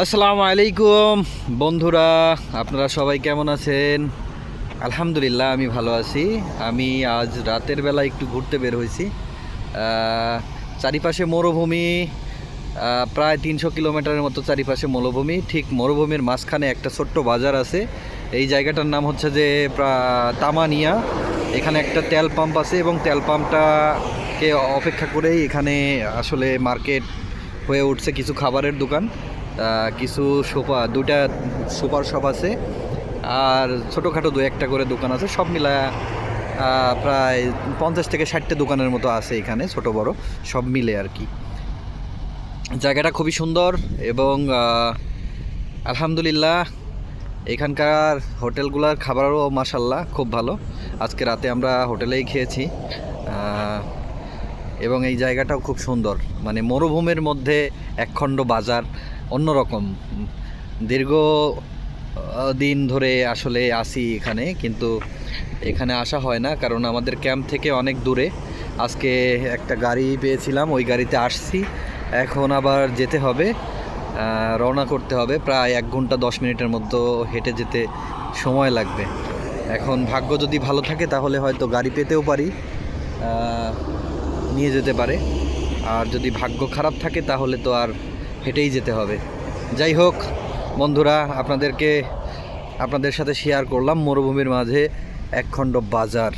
আসসালামু আলাইকুম। বন্ধুরা, আপনারা সবাই কেমন আছেন? আলহামদুলিল্লাহ, আমি ভালো আছি। আমি আজ রাতের বেলা একটু ঘুরতে বের হয়েছি। চারিপাশে মরুভূমি প্রায় তিনশো কিলোমিটারের মতো চারিপাশে মরুভূমি। ঠিক মরুভূমির মাঝখানে একটা ছোট্ট বাজার আছে। এই জায়গাটার নাম হচ্ছে যে তামানিয়া। এখানে একটা তেল পাম্প আছে এবং তেল পাম্পটাকে অপেক্ষা করেই এখানে আসলে মার্কেট হয়ে উঠছে কিছু খাবারের দোকান। কিছু সোফা দুটা সুপার শপ আছে। আর ছোটোখাটো দু একটা করে দোকান আছে, সব মিলা প্রায় পঞ্চাশ থেকে ষাটটা দোকানের মতো আছে এখানে, ছোট বড়, সব মিলে আর কি। জায়গাটা খুবই সুন্দর এবং আলহামদুলিল্লাহ, এখানকার হোটেলগুলোর খাবারও মাসাল্লাহ খুব ভালো। আজকে রাতে আমরা হোটেলেই খেয়েছি। এবং এই জায়গাটাও খুব সুন্দর মানে মরুভূমির মধ্যে একখণ্ড বাজার অন্যরকম। দীর্ঘ দিন ধরে আসলে আসি এখানে, কিন্তু এখানে আসা হয় না, কারণ আমাদের ক্যাম্প থেকে অনেক দূরে। আজকে একটা গাড়ি পেয়েছিলাম, ওই গাড়িতে আসছি। এখন আবার যেতে হবে রওনা করতে হবে। প্রায় এক ঘণ্টা দশ মিনিটের মতো হেঁটে যেতে সময় লাগবে। এখন ভাগ্য যদি ভালো থাকে, তাহলে হয়তো গাড়ি পেতেও পারি নিয়ে যেতে পারে। আর যদি ভাগ্য খারাপ থাকে, তাহলে তো আর হেঁটেই যেতে হবে। যাই হোক, বন্ধুরা, আপনাদেরকে, আপনাদের সাথে শেয়ার করলাম মরুভূমির মাঝে একখণ্ড বাজার।